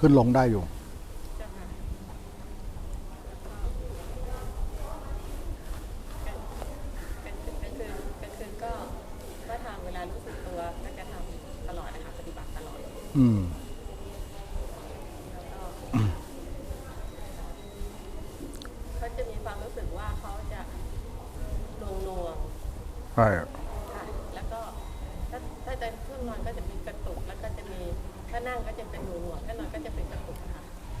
ขึ้นลงได้อยู่ เจ้าค่ะเป็นคืนเป็นคืนเป็นคืนก็ก็ทำเวลารู้สึกตัวก็จะทำตลอดนะคะปฏิบัติตลอด อืม แล้วก็เขาจะมีความรู้สึกว่าเขาจะหน่วงหน่วง ใช่ ๆค่ะ แล้วก็ถ้าถ้าจะช่วงนอนก็จะมีกระตุก แล้วก็จะมีถ้านั่งก็จะเป็นหน่วงหน่วงๆถ้านอนก็จะเป็นกระตุก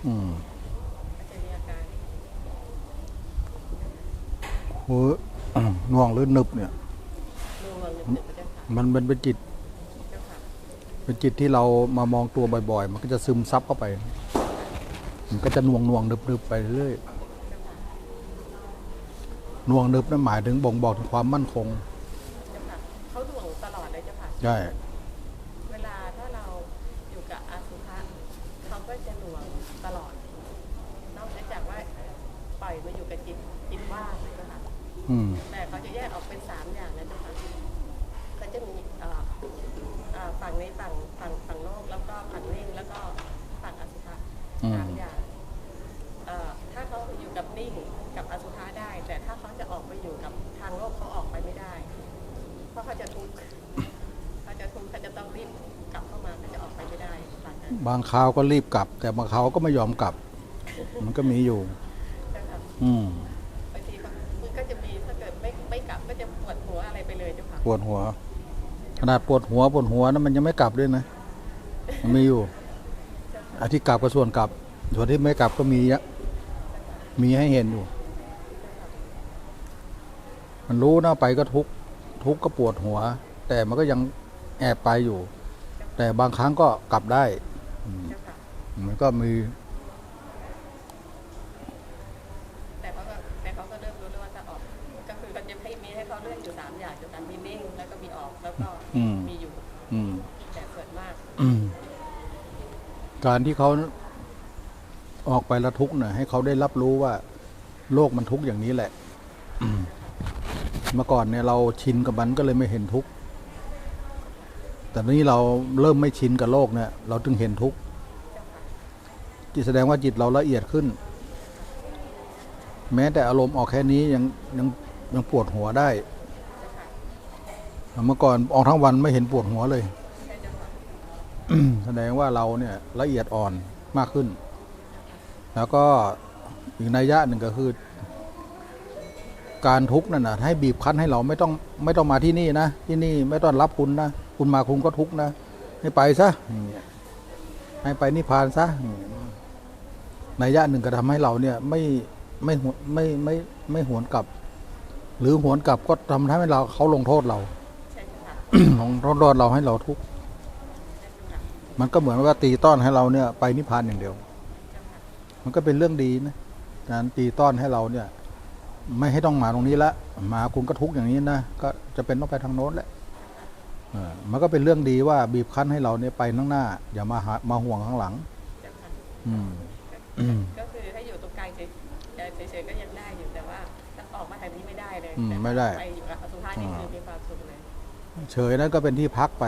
ค่ะอืมก็จะมีอาการโอ้ยน่วงหรือนึบเนี่ยหน่วงหน่วงๆหนึบๆเจ้าค่ะมันเป็นเป็นจิตเจ้าค่ะเป็นจิตที่เรามามองตัวบ่อย ๆ มันก็จะซึมซับเข้าไป มันก็จะน่วงน่วงนึบนึบไปเรื่อยเจ้าค่ะน่วงนึบนั่นหมายถึงบ่งบอกถึงความมั่นคงเจ้าค่ะเขาหน่วงตลอดเลยเจ้าค่ะใช่ เวลาถ้าเราอยู่กับอาสุภะเขาก็จะหน่วงตลอด นอกจากว่าปล่อยมาอยู่กับจิตจิตว่างเลยนะคะ อืม แต่เขาจะแยกออกเป็นสามอย่างนะเจ้าค่ะก็จะมีเอ่อเอ่อฝั่งในฝั่งฝั่งฝั่งโลกแล้วก็ฝั่งนิ่งแล้วก็ฝั่งอสุภะอืมสามอย่างเอ่อถ้าเขาอยู่กับนิ่งกับอสุภะได้ แต่ถ้าเขาจะออกไปอยู่กับทางโลกเขาออกไปไม่ได้ เพราะเขาจะทุกข์เขาจะทุกข์เขาจะต้องรีบกลับเข้ามาเขาจะออกไปไม่ได้ฝั่งนั้นบางคราวก็รีบกลับ แต่บางคราวก็ไม่ยอมกลับ มันก็มีอยู่นะคะอืมบางทีมัน ก็จะมีถ้าเกิดไม่ไม่กลับก็จะปวดหัวอะไรไปเลยเจ้าค่ะปวดหัว ขนาดปวดหัวปวดหัวนั้นมันยังไม่กลับด้วยนะมันมีอยู่อาที่กลับก็ส่วนกลับ ส่วนที่ไม่กลับก็มีเยอะมีให้เห็นอยู่ มันรู้นะไปก็ทุกข์ทุกข์ก็ปวดหัว แต่มันก็ยังแอบไปอยู่ แต่บางครั้งก็กลับได้อืมเจ้าค่ะมันก็มี แต่เขาก็แต่เขาก็เริ่มรู้แล้วว่าจะออก ก็คือมันจะให้มีให้เขาเลื อกอยู่สามอย่างเดียวกันมีนิ่งแล้วก็มีออกแล้วก็อืมมีอยู่อืมแต่ส่วนมากอืมการที่เขาออกไปละทุกข์เนี่ยให้เขาได้รับรู้ว่า โลกมันทุกข์อย่างนี้แหละอืมเมื่อก่อนเนี่ยเราชินกับมันก็เลยไม่เห็นทุกข์แต่นี้เราเริ่มไม่ชินกับโลกเนี่ยเราจึงเห็นทุกข์จิตแสดงว่าจิตเราละเอียดขึ้น แม้แต่อารมณ์ออกแค่นี้ยังยังยังปวดหัวได้ เมื่อก่อนออกทั้งวันไม่เห็นปวดหัวเลย แสดงว่าเราเนี่ยละเอียดอ่อนมากขึ้น แล้วก็อีกนัยยะหนึ่งก็คือ การทุกข์นั่นนะให้บีบคั้นให้เราไม่ต้องไม่ต้องมาที่นี่นะ ที่นี่ไม่ต้องรับคุณนะ คุณมาคุณก็ทุกข์นะ ให้ไปซะให้ไปนิพพานซะนัยยะหนึ่งก็ทำให้เราเนี่ยไม่ไม่ไม่ไม่ไม่หวนกลับ หรือหวนกลับก็ทำให้เราเขาลงโทษเรา ของโทษเราให้เราทุกข์ใช่เจ้าค่ะมันก็เหมือนว่าตีต้อนให้เราเนี่ย ไปนิพพานอย่างเดียวเจ้าค่ะมันก็เป็นเรื่องดีนะการตีต้อนให้เราเนี่ย ไม่ให้ต้องมาตรงนี้ละมาคุณก็ทุกข์อย่างนี้นะก็จะเป็นต้องไปทางโน้นแหละเออมันก็เป็นเรื่องดีว่าบีบคั้นให้เราเนี่ยไปข้างหน้า อย่ามาหามาห่วงข้างหลังเจ้าค่ะอืมอืมก็คือถ้าอยู่ตรงกลางเฉยเฉยๆก็ยังได้อยู่แต่ว่าถ้าออกมาทางนี้ไม่ได้เลยอืมแต่ไม่ได้ไปอยู่กับอสุภะนี่คือมีความสุขเลย เฉยนั้นก็เป็นที่พักไป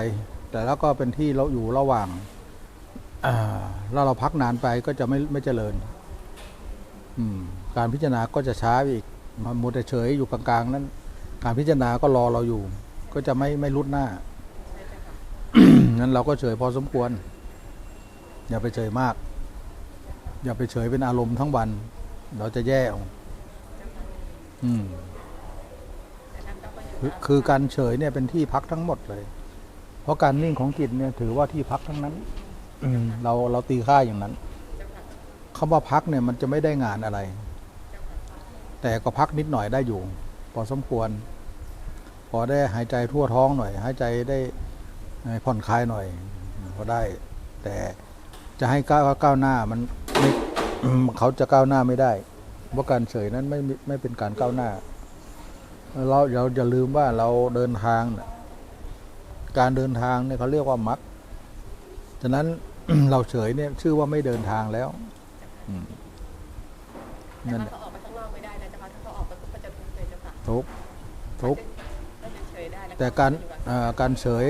แต่แล้วก็เป็นที่เราอยู่ระหว่างอ่าแล้วเราพักนานไปก็จะไม่ไม่เจริญการพิจารณาก็จะช้าอีกมันมัวแต่เฉยอยู่กลางๆนั้น การพิจารณาก็รอเราอยู่ ก็จะไม่ไม่รุดหน้าใช่เจ้าค่ะงั้นเราก็เฉยพอสมควร อย่าไปเฉยมาก อย่าไปเฉยเป็นอารมณ์ทั้งวัน เราจะแย่อืมแต่นั้นก็อยู่ คือกับคือการเฉยเนี่ยเป็นที่พักทั้งหมดเลย เพราะการนิ่งของจิตเนี่ยถือว่าที่พักทั้งนั้นอืมเราเราตีค่าอย่างนั้นเจ้าค่ะคำว่าพักเนี่ยมันจะไม่ได้งานอะไรเจ้าค่ะแต่ก็พักนิดหน่อยได้อยู่ พอสมควร พอได้หายใจทั่วท้องหน่อย หายใจได้ผ่อนคลายหน่อยพอได้ แต่จะให้ก้าวก้าวหน้ามันไม่อืมเขาจะก้าวหน้าไม่ได้เพราะการเฉยนั้นไม่ไม่ไม่เป็นการก้าวหน้า เราเราอย่าลืมว่าเราเดินทางน่ะการเดินทางเนี่ยเขาเรียกว่ามักฉะนั้นเราเฉยเนี่ยชื่อว่าไม่เดินทางแล้วอืมแต่นั่นถ้าเขาออกไปข้างนอกไม่ได้นะเจ้าค่ะถ้าเขาออกไปปุ๊บก็จะทุกข์เลยเจ้าค่ะทุกข์ทุกข์ก็จะเฉยได้ล้วแต่การอยู่บเอ่อการเฉย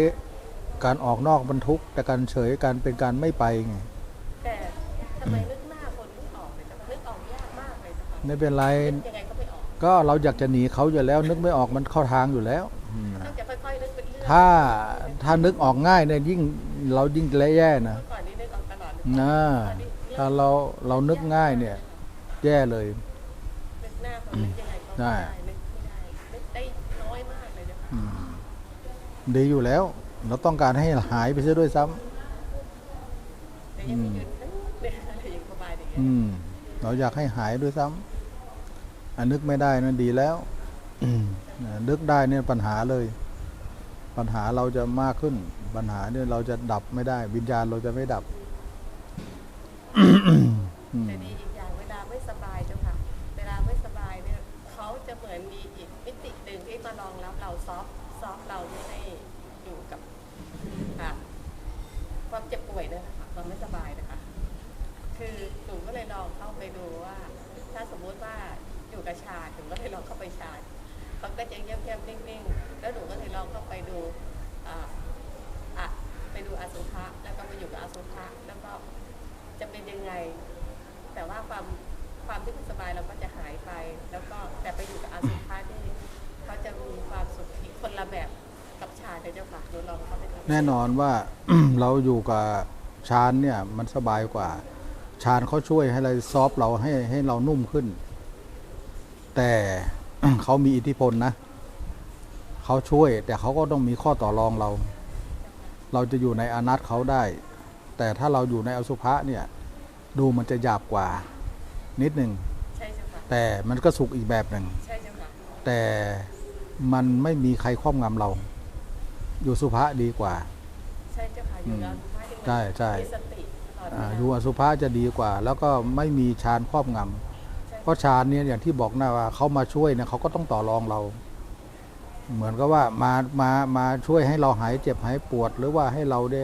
การออกนอกบรรทุกข์แต่การเฉยการเป็นการไม่ไปไงแต่ทำไมนึกหน้าคนไม่ออกเลยเจ้าค่ะนึกออกยากมากเลยเจ้าค่ะไม่เป็นไรนึ กยังไงก็ไม่ออกก็เราอยากจะหนีเขาอยู่แล้ว นึกไม่ออกมันเข้าทางอยู่แล้วอืมต้องจะค่อยๆนึกเป็นเรื่องถ้าถ้านึกออกง่ายเนี่ยยิ่งเรายิ่งแย่นะเมื่อก่อนนี้นึกออกตลอดนะถ้าเราเรานึกง่ายเนี่ย แย่เลยนึกหน้าคนนึกยังไงก็ไม่ได้ได้นึกไม่ได้นึกได้น้อยมากเลยเจ้าค่ะอืมดีอยู่แล้ว เราต้องการให้หายไปเสียด้วยซ้ำแต่ยังมีหยุดนึกเนี่ยอะไรอย่างประมาณอย่างเงี้ยอืมเราอยากให้หายด้วยซ้ำ อันนึกไม่ได้นั่นดีแล้วอืมนะนึกได้เนี่ยปัญหาเลย ปัญหาเราจะมากขึ้น ปัญหาเนี่ยเราจะดับไม่ได้ วิญญาณเราจะไม่ดับอืมแต่ดีอีกอย่างเวลาไม่สบายเจ้าค่ะ เวลาไม่สบายเนี่ยเขาจะเหมือนมีอีกมิติหนึ่งที่มารองรับเราซอฟซอฟเราไม่ให้อยู่กับอะความเจ็บป่วยเนี่ยนะคะความไม่สบายนะคะ คือหนูก็เลยลองเข้าไปดูว่า ถ้าสมมุติว่า อยู่กับชาหนูก็เลยลองเข้าไปชาเขาก็จะเงียบๆนิ่งๆ แล้วหนูก็เลยลองเข้าไปดูอ่าอะไปดูอสุภะแล้วก็ไปอยู่กับอสุภะแล้วก็จะเป็นยังไง แต่ว่าความความที่ไม่สบายเราก็จะหายไป แล้วก็แต่ไปอยู่กับอสุภะนี่เขาจะมีความสุขที่คนละแบบกับชาเลยเจ้าค่ะหนูลองเข้าไปทำแน่นอนว่าเราอยู่กับชานเนี่ยมันสบายกว่า ชานเขาช่วยให้เราซอฟเราให้ให้เรานุ่มขึ้น แต่เขามีอิทธิพลนะ เขาช่วย แต่เขาก็ต้องมีข้อต่อรองเรา เราจะอยู่ในอนัตเขาได้ แต่ถ้าเราอยู่ในอสุภะเนี่ย ดูมันจะหยาบกว่า นิดหนึ่งใช่เจ้าค่ะแต่มันก็สุขอีกแบบหนึ่งใช่เจ้าค่ะแต่มันไม่มีใครครอบงำเรา อยู่สุภะดีกว่า ใช่เจ้าค่ะอยู่กับอสุภะที่มันใช่ใช่มีสติตลอดเวอ่าลาอยู่อสุภะจะดีกว่า แล้วก็ไม่มีฌานครอบงำใช่ เพราะฌานเนี่ยอย่างที่บอกนะว่าเขามาช่วยเนี่ยเขาก็ต้องต่อรองเรา เหมือนกับว่ามามามาช่วยให้เราหายเจ็บหายปวด หรือว่าให้เราได้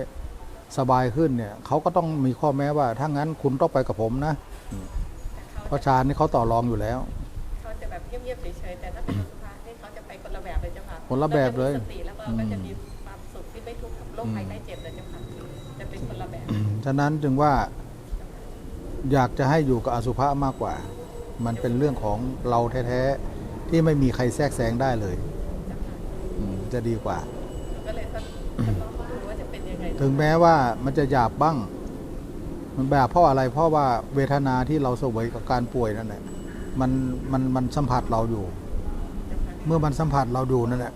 สบายขึ้นเนี่ยเขาก็ต้องมีข้อแม้ว่าถ้างั้นคุณต้องไปกับผมนะแต่เพเขาราะฌานนี่เขาต่อรองอยู่แล้วเขาจะแบบเงียบๆเฉยๆแต่ถ้าเป็นอสุภะนี่เขาจะไปคนละแบบเลยเจ้าค่ะคนละแบบเลยราจะมีสติแล้วก็ก็จะมีความสุขที่ไม่ทุกข์กับโรคภัยไข้เจ็บเลยเจ้าค่ะจะเป็นคนละแบบฉะนั้นจึงว่าอยากจะให้อยู่กับอสุภะมากกว่า มันเป็นเรื่องของเราแท้ๆ ที่ไม่มีใครแทรกแซงได้เลยเจ้าค่ะอืมจะดีกว่าหนูก็เลยทดทดลองดูว่าจะเป็นยังไงถึงแม้ว่ามันจะหยาบบ้าง มันแบบเพราะอะไร เพราะว่าเวทนาที่เราเสวยกับการป่วยนั่นแหละมันมันมันสัมผัสเราอยู่ เจ้าค่ะเมื่อมันสัมผัสเราดูนั่นแหละ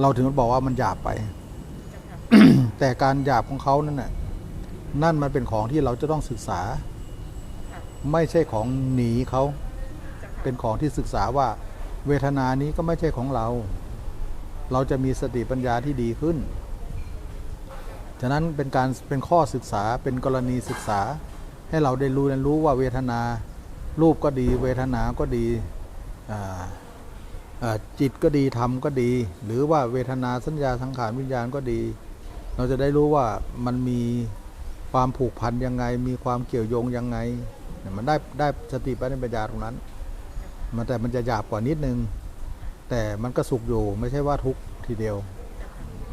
เราถึงบอกว่ามันหยาบไป เจ้าค่ะ แต่การหยาบของเขานั่นน่ะนั่นมันเป็นของที่เราจะต้องศึกษาค่ะ ไม่ใช่ของหนีเขา เป็นของที่ศึกษาว่า เวทนานี้ก็ไม่ใช่ของเรา เราจะมีสติปัญญาที่ดีขึ้น ฉะนั้นเป็นการเป็นข้อศึกษาเป็นกรณีศึกษา ให้เราได้รู้เรียนรู้ว่าเวทนารูปก็ดี เวทนาก็ดีจิตก็ดีธรรมก็ดี หรือว่าเวทนาสัญญาสังขารวิญญาณก็ดี เราจะได้รู้ว่ามันมีความผูกพันยังไง มีความเกี่ยวโยงยังไง มันได้ได้สติปัญญาตรงนั้นมันแต่มันจะหยาบกว่านิดนึง แต่มันก็สุขอยู่ไม่ใช่ว่าทุกข์ทีเดียว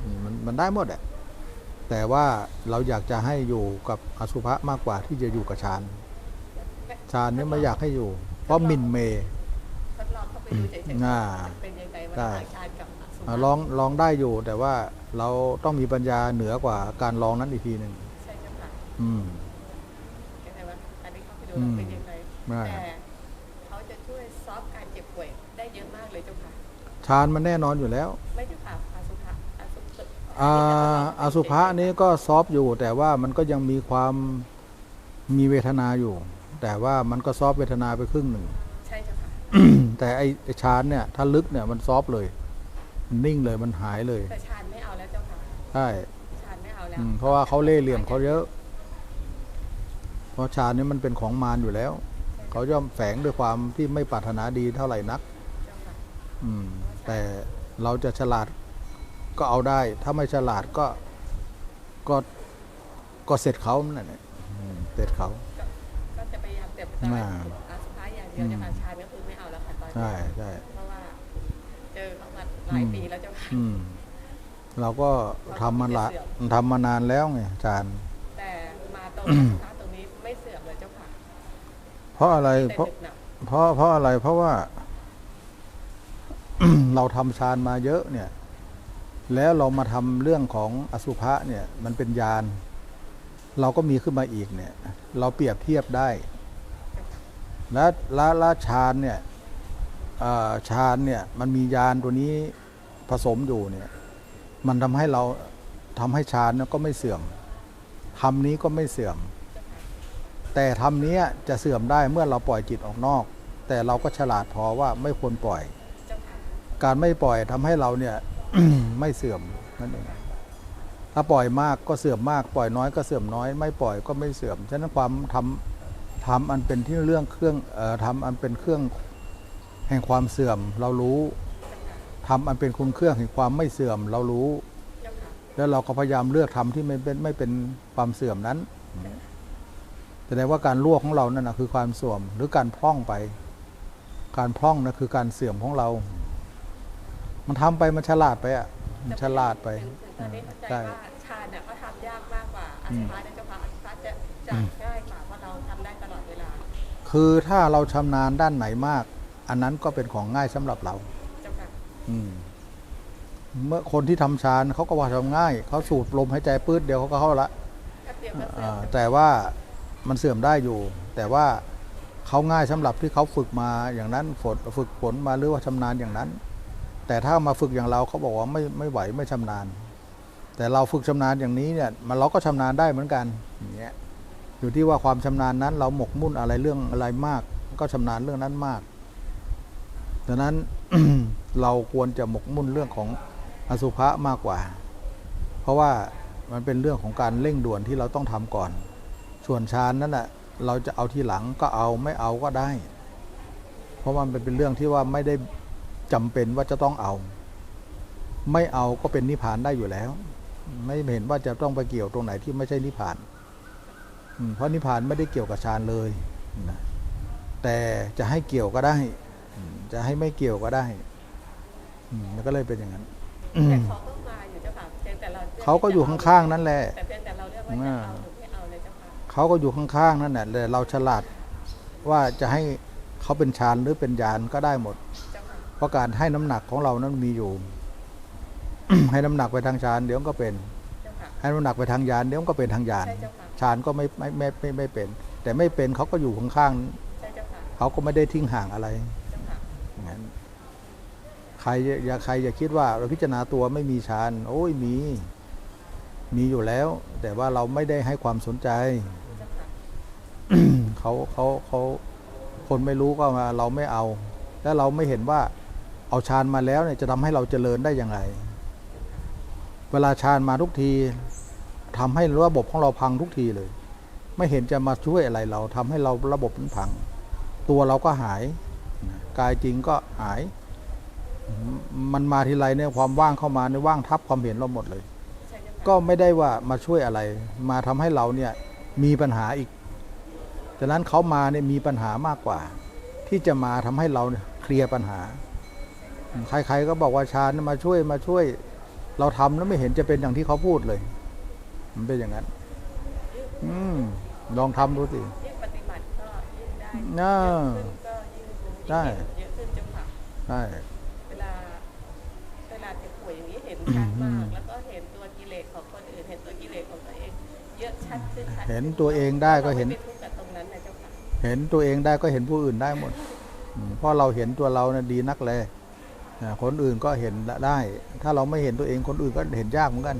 อืมมันมันได้หมดแหละแต่ว่าเราอยากจะให้อยู่กับอสุภะมากกว่าที่จะอยู่กับฌานฌานเนี่ยไม่อยากให้อยู่ เพราะหมินเมย์ทดลองเข้าไปดูเฉยอ่าๆเป็นยังไงว่าได้ทางชาญกับอสุอ่าภะลองลองได้อยู่แต่ว่าเราต้องมีปัญญาเหนือกว่าการลองนั้นอีกทีหนึ่งใช่เจ้าค่ะอืมเข้าใจว่า อันนี้เข้าไปดูอืมเป็นยังไงได้แต่เขาจะช่วยซอฟต์การเจ็บป่วยได้เยอะมากเลยเจ้าค่ะฌานมันแน่นอนอยู่แล้ว ไม่เจ้าค่ะอสุภะอสุภะอ่าอสุภะนี้ก็ซอฟต์อยู่ แต่ว่ามันก็ยังมีความมีเวทนาอยู่ แต่ว่ามันก็ซอฟต์เวทนาไปครึ่งหนึ่งใช่เจ้าค่ะแต่ไอ้ไอ้ชานเนี่ย ถ้าลึกเนี่ยมันซอฟต์เลยมันนิ่งเลยมันหายเลยแต่ชาญไม่เอาแล้วเจ้าค่ะใช่ชาญไม่เอาแล้วอืมเพราะว่าเขาเล่ห์เหลี่ยมเขาเยอะ เพราะชานนี่มันเป็นของมารอยู่แล้ว เขาย่อมแฝงด้วยความที่ไม่ปรารถนาดีเท่าไหร่นักเจ้าค่ะอืม แต่เราจะฉลาดก็เอาได้ ถ้าไม่ฉลาดก็ก็ก็เสร็จเขานั่นแหละอืมเสร็จเขาก็ก็จะพยายามเต็มที่อ่าอสุภะอย่างเดียวเจ้าค่ะชาญก็คือไม่เอาแล้วค่ะตอนนี้ใช่ใช่เพราะว่าเจอเขามาหลายปีแล้วเจ้าค่ะอืมเราก็ทำมาละทำมานานแล้วไงอาจารย์แต่มาตรงอสุภะตรงนี้ไม่เสื่อมเลย เพราะอะไรเพราะเพราะเพราะอะไรเพราะว่า เราทำฌานมาเยอะเนี่ย แล้วเรามาทำเรื่องของอสุภะเนี่ย มันเป็นยาน เราก็มีขึ้นมาอีกเนี่ย เราเปรียบเทียบได้ และละละฌานเนี่ยฌานเนี่ย มันมียานตัวนี้ผสมอยู่เนี่ย มันทำให้เราทำให้ฌานก็ไม่เสื่อมทำนี้ก็ไม่เสื่อม แต่ทำนี้จะเสื่อมได้เมื่อเราปล่อยจิตออกนอก แต่เราก็ฉลาดพอว่าไม่ควรปล่อยเจ้าค่ะการไม่ปล่อยทำให้เราเนี่ยไม่เสื่อมนั่นเองถ้าปล่อยมากก็เสื่อมมาก ปล่อยน้อยก็เสื่อมน้อย ไม่ปล่อยก็ไม่เสื่อมฉะนั้นความทำทำอันเป็นที่เรื่องเครื่องเอ่อทำอันเป็นเครื่องแห่งความเสื่อมเรารู้ทำอันเป็นคุณเครื่องแห่งความไม่เสื่อมเรารู้เจ้าค่ะแล้วเราก็พยายามเลือกทำที่ไม่เป็นไม่เป็นความเสื่อมนั้น แสดงว่าการลวกของเรานั่นนะคือความเสื่อมหรือการพร่องไป การพร่องนะคือการเสื่อมของเรา มันทำไปมันฉลาดไปอะมันฉลาดไปถึงถึงตอนนี้เข้าใจใช่ว่าฌานเนี่ยเขาทำยากมากกว่าอสุภะเนี่ยเจ้าค่ะอสุภะจะจะอืมง่ายกว่าเพราะเราทำได้ตลอดเวลา คือถ้าเราชำนาญด้านไหนมาก อันนั้นก็เป็นของง่ายสำหรับเราเจ้าค่ะอืมเมื่อคนที่ทำฌานเขาก็ว่าทำง่าย เขาสูดลมหายใจปื๊ดเดียวเขาก็เข้าละถ้าเตรียมก็เสร็จอ่าแต่ว่า มันเสื่อมได้อยู่ แต่ว่าเขาง่ายสำหรับที่เขาฝึกมาอย่างนั้นฝนฝึกฝนมาหรือว่าชำนาญอย่างนั้น แต่ถ้ามาฝึกอย่างเราเขาบอกว่าไม่ไม่ไหวไม่ชำนาญ แต่เราฝึกชำนาญอย่างนี้เนี่ยมันเราก็ชำนาญได้เหมือนกันอย่างเงี้ยอยู่ที่ว่าความชำนาญนั้น เราหมกมุ่นอะไรเรื่องอะไรมาก ก็ชำนาญเรื่องนั้นมากดังนั้นเราควรจะหมกมุ่นเรื่องของอสุภะมากกว่า เพราะว่ามันเป็นเรื่องของการเร่งด่วนที่เราต้องทำก่อน ส่วนฌานนั้นน่ะเราจะเอาทีหลังก็เอาไม่เอาก็ได้ เพราะมันเป็นเรื่องที่ว่าไม่ได้จำเป็นว่าจะต้องเอา ไม่เอาก็เป็นนิพพานได้อยู่แล้ว ไม่เห็นว่าจะต้องไปเกี่ยวตรงไหนที่ไม่ใช่นิพพานอืมเพราะนิพพานไม่ได้เกี่ยวกับฌานเลยนะแต่จะให้เกี่ยวก็ได้อืมจะให้ไม่เกี่ยวก็ได้อืมมันก็เลยเป็นอย่างนั้นอืแต่มเขาก็มาอยู่เจ้าค่ะเพียงแต่เราลืเขาก็อยู่ข้างๆนั่นแหละแต่เพียงแต่เราเลือกว่าจะเอาหรือไม่ เขาก็อยู่ข้างๆนั่นแหละแต่เราฉลาดว่าจะให้เขาเป็นฌานหรือเป็นญาณก็ได้หมด เพราะการให้น้ำหนักของเรานั้นมีอยู่ ให้น้ำหนักไปทางฌานเดี๋ยวก็เป็น ให้น้ำหนักไปทางญาณเดี๋ยวก็เป็นทางญาณใช่เจ้าค่ะฌานก็ไม่ไม่ไม่ไม่ไม่เป็น แต่ไม่เป็นเขาก็อยู่ข้างๆเขาก็ไม่ได้ทิ้งห่างอะไรงั้นใครอย่าใครอย่าคิดว่าเราพิจารณาตัวไม่มีฌานโอ้ยมีมีอยู่แล้ว แต่ว่าเราไม่ได้ให้ความสนใจ เขาเขาเขาคนไม่รู้ก็มาเราไม่เอา แล้วเราไม่เห็นว่าเอาฌานมาแล้วเนี่ยจะทำให้เราเจริญได้อย่างไร เวลาฌานมาทุกทีทำให้ระบบของเราพังทุกทีเลย ไม่เห็นจะมาช่วยอะไรเราทำให้เราระบบมันพัง ตัวเราก็หาย กายจริงก็หาย มันมาทีไรเนี่ยความว่างเข้ามาในยว่างทับความเห็นเราหมดเลย ก็ไม่ได้ว่ามาช่วยอะไร มาทำให้เราเนี่ยมีปัญหาอีก ฉะนั้นเขามาเนี่ยมีปัญหามากกว่า ที่จะมาทำให้เราเนี่ยเคลียร์ปัญหา ใครๆก็บอกว่าชาญมาช่วยมาช่วย เราทำแล้วไม่เห็นจะเป็นอย่างที่เขาพูดเลย มันเป็นอย่างนั้น อืมลองทำดูสิยิ่งปฏิบัติก็ยิ่งได้อ่าเยอะขึ้นก็ยิ่งรู้ได้เยอะขึ้นเจ้าค่ะใช่เวลาเวลาเจ็บป่วยอย่างนี้เห็นชัดมากแล้วก็เห็นตัวกิเลสของคนอื่น เห็นตัวกิเลสของตัวเอง เยอะชัดขึ้นชัดเห็นตัวเองได้ก็เห็นราไม่ไปทุกข์กับตรงนั้นนะเจ้าค่ะ เห็นตัวเองได้ก็เห็นผู้อื่นได้หมดอืมเพราะเราเห็นตัวเรานะ่ะดีนักเลยอ่าคนอื่นก็เห็นได้ ถ้าเราไม่เห็นตัวเองคนอื่นก็เห็นยากเหมือนกัน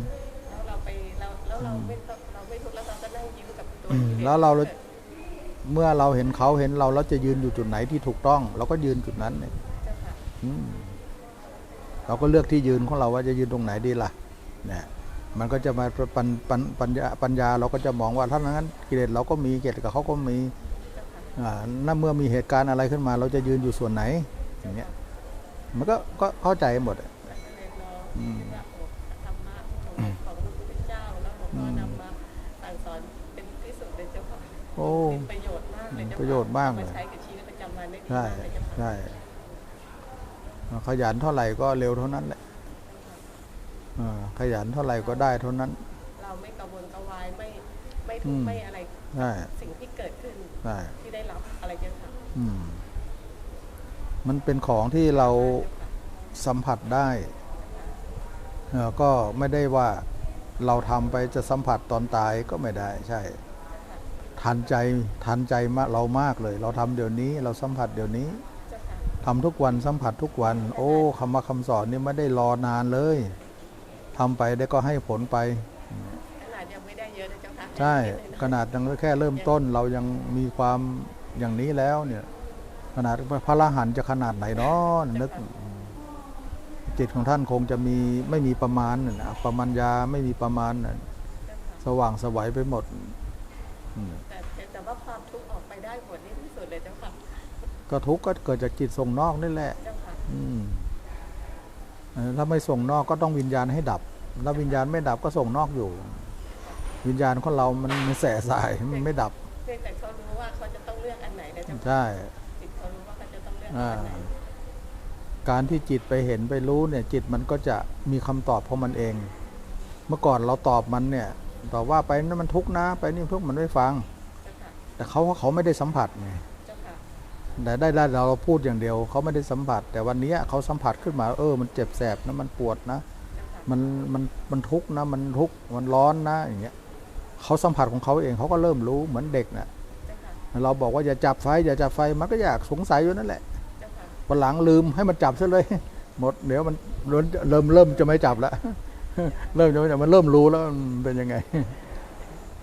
แล้วเราไปเราแล้วเราไม่ต้องเราไม่ทุกข์แล้วเราก็นั่งยิ้มกับตัวอืมกิเลสแล้วเรากิดเมื่อเราเห็นเขาเห็นเราเราจะยืนอยู่จุดไหนที่ถูกต้อง เราก็ยืนจุดนั้นเนี่ยเจ้าค่ะอืมเราก็เลือกที่ยืนของเราว่าจะยืนตรงไหนดีล่ะเนี่ยมันก็จะมาปัญปัญปัญญาปัญญาเราก็จะมองว่าถ้างั้นกิเลสเราก็มีกิเลสกับเขาก็มีเจ้าค่ะอ่า นั่นเมื่อมีเหตุการณ์อะไรขึ้นมา เราจะยืนอยู่ส่วนไหน อย่างเงี้ย มันก็ก็เข้าใจหมดอะแต่ก็เลยลองอืมว่าโอ้ธรรมะของของพระพุทธเจ้าแล้วหลวงพ่อนำมาสั่งสอนเป็นที่สุดเลยเจ้าค่ะโอ้มีประโยชน์มากเลยเจ้าค่ประโยชน์มากเลยอใช้กับชีวิตประจำวันได้ดีใช่มากเลยเจ้าค่ะใช่ขยันเท่าไหร่ก็เร็วเท่านั้นแหละอ่าขยันเท่าไหร่ก็ได้เท่านั้นเรา ไม่กระวนกระวายไม่ไม่ทุกอืข์มไม่อะไรใช่สิ่งที่เกิดขึ้นใช่ที่ได้รับอะไรเจ้าค่ะอืมมันเป็นของที่เราสัมผัสได้เออก็ไม่ได้ว่าเราทำไปจะสัมผัสตอนตายก็ไม่ได้ใช่ ทันใจทันใจมาเรามากเลย เราทำเดี๋ยวนี้เราสัมผัสเดี๋ยวนี้เจ้าค่ะทำทุกวันสัมผัสทุกวัน โอ้คำว่าคำสอนนี่ไม่ได้รอนานเลยทำไปได้ก็ให้ผลไป ใช่นิดเลยนะขนาดยังแค่เริ่มต้นเรายังมีความอย่างนี้แล้วเนี่ย ขนาดพระอรหันต์จะขนาดไหนเนาะนึกจิตของท่านคงจะมีไม่มีประมาณน่ะนะประมัญญาไม่มีประมาณน่ะเจ้าค่ะสว่างสวัยไปหมดอืมแต่แต่แต่ว่าความทุกข์ออกไปได้หมดนี่ที่สุดเลยเจ้าค่ะก็ทุกข์ก็เกิดจากจิตส่งนอกนี่แหละเจ้าค่ะอืมเออถ้าไม่ส่งนอกก็ต้องวิญญาณให้ดับ แล้ววิญญาณไม่ดับก็ส่งนอกอยู่ วิญญาณของเรามันมันแสสายมันไม่ดับเพียงแต่เขารู้ว่าเขาจะต้องเลือกอันไหนนะเจ้าค่ะใช่จิตเขารู้ว่าเขาจะต้องเลือกอ่าอันไหนการที่จิตไปเห็นไปรู้เนี่ย จิตมันก็จะมีคำตอบของมันเอง เมื่อก่อนเราตอบมันเนี่ยตอบว่าไปนั่นมันทุกข์นะไปนี่ทุกข์มันไม่ฟังเจ้าค่ะแต่เขาเขาไม่ได้สัมผัสไงเจ้าค่ะแต่ได้ได้เราพูดอย่างเดียวเขาไม่ได้สัมผัส แต่วันนี้เขาสัมผัสขึ้นมาเออ มันเจ็บแสบนะมันปวดนะเจ้าค่ะมันมันมันทุกข์นะ มันทุกข์มันร้อนนะอย่างเงี้ย เขาสัมผัสของเขาเองเขาก็เริ่มรู้เหมือนเด็กน่ะเจ้าค่ะเราบอกว่าอย่าจับไฟอย่าจับไฟมันก็อยากสงสัยอยู่นั่นแหละเจ้าค่ะวันหลังลืมให้มันจับซะเลย หมดเดี๋ยวมันเริ่มเริ่มเริ่มจะไม่จับแล้วเริ่มจะไม่จับมันเริ่มรู้แล้วมันเป็นยังไงเ